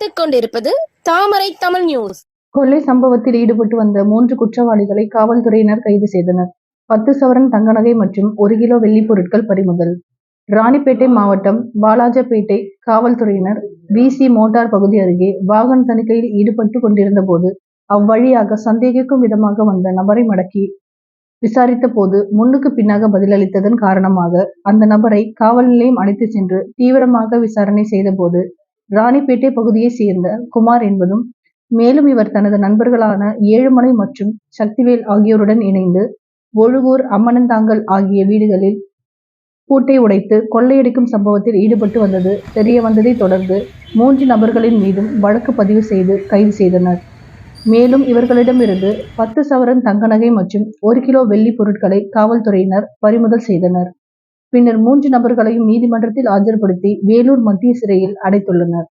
பார்த்துக் கொண்டிருப்பது தாமரை தமிழ் நியூஸ் கொள்ளை சம்பவத்தில் ஈடுபட்டு வந்த மூன்று குற்றவாளிகளை காவல்துறையினர் கைது செய்தனர். பத்து சவரன் தங்க நகை மற்றும் ஒரு கிலோ வெள்ளிப் பொருட்கள் பறிமுதல். ராணிப்பேட்டை மாவட்டம் பாலாஜப்பேட்டை காவல்துறையினர் பிசி மோட்டார் பகுதி அருகே வாகன தணிக்கையில் ஈடுபட்டு கொண்டிருந்த போது அவ்வழியாக சந்தேகிக்கும் விதமாக வந்த நபரை மடக்கி விசாரித்த போது முன்னுக்கு பின்னாக பதிலளித்ததன் காரணமாக அந்த நபரை காவல் நிலையம் அழைத்து சென்று தீவிரமாக விசாரணை செய்தபோது ராணிப்பேட்டை பகுதியை சேர்ந்த குமார் என்பதும் மேலும் இவர் தனது நண்பர்களான ஏழுமலை மற்றும் சக்திவேல் ஆகியோருடன் இணைந்து ஒழுகூர் அம்மனந்தாங்கல் ஆகிய வீடுகளில் பூட்டை உடைத்து கொள்ளையடிக்கும் சம்பவத்தில் ஈடுபட்டு வந்தது தெரிய வந்ததை தொடர்ந்து மூன்று நபர்களின் மீதும் வழக்கு பதிவு செய்து கைது செய்தனர். மேலும் இவர்களிடமிருந்து பத்து சவரன் தங்க நகை மற்றும் ஒரு கிலோ வெள்ளி பொருட்களை காவல்துறையினர் பறிமுதல் செய்தனர். பின்னர் மூன்று நபர்களையும் நீதிமன்றத்தில் ஆஜர்படுத்தி வேலூர் மத்திய சிறையில் அடைத்துள்ளனர்.